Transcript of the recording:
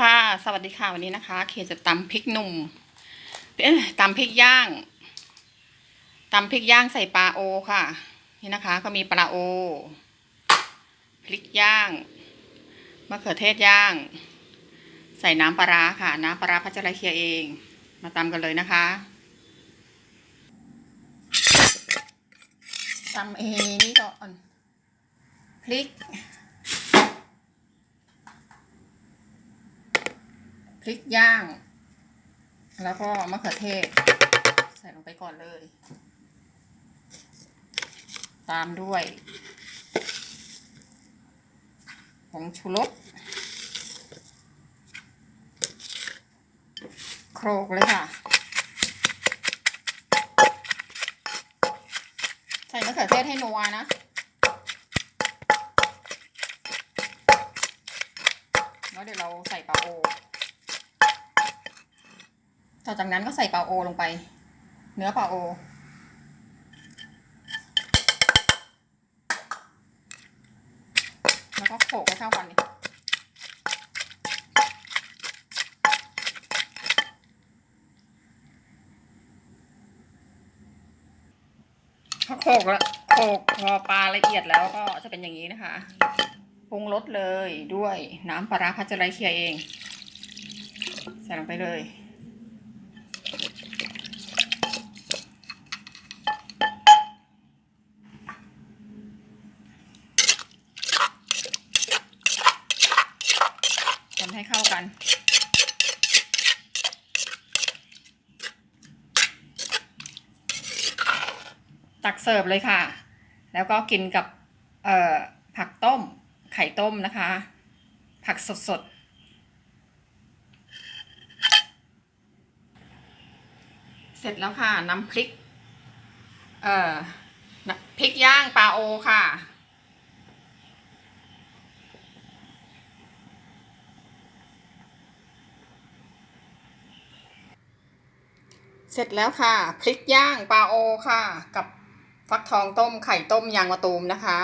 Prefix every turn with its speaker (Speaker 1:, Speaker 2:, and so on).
Speaker 1: ค่ะ สวัสดีค่ะวันนี้นะคะ เคจะตำพริกหนุ่มเอ้ยตำพริกย่างตำพริกย่างใส่ปลาโอค่ะ นี่นะคะ ก็มีปลาโอ พริกย่างมะเขือเทศย่าง ใส่น้ำปลาค่ะ น้ำปลาร้าพัชรเคียเอง มาตำกันเลยนะคะตำเองนี่ก่อนพริก พริกย่าง แล้วก็มะเขือเทศ ใส่ลงไปก่อนเลย ตามด้วยผงชูรสโครกเลยค่ะ ใส่มะเขือเทศให้นัวนะแล้วเดี๋ยวเราใส่ปลาโอ ต่อจากนั้นก็ใส่ปลาโอลงไป เนื้อปลาโอ แล้วก็โขลกให้เข้ากันดิพอโขลกแล้วโขลกพอปลาละเอียดแล้วก็จะเป็นอย่างนี้นะคะปรุงรสเลยด้วยน้ำปลาร้าพัชไรเคียเอง ใส่ลงไปเลย ค นให้เข้ากันตักเสิร์ฟเลยค่ะ แล้วก็กินกับผักต้ม ไข่ต้มนะคะ ผักสดๆเสร็จแล้วค่ะ น้ำพริก เอ่อพริกย่างปลาโอค่ะ เสร็จแล้วค่ะพริกย่างปลาโอค่ะ กับฟักทองต้มไข่ต้มยางมะตูมนะคะ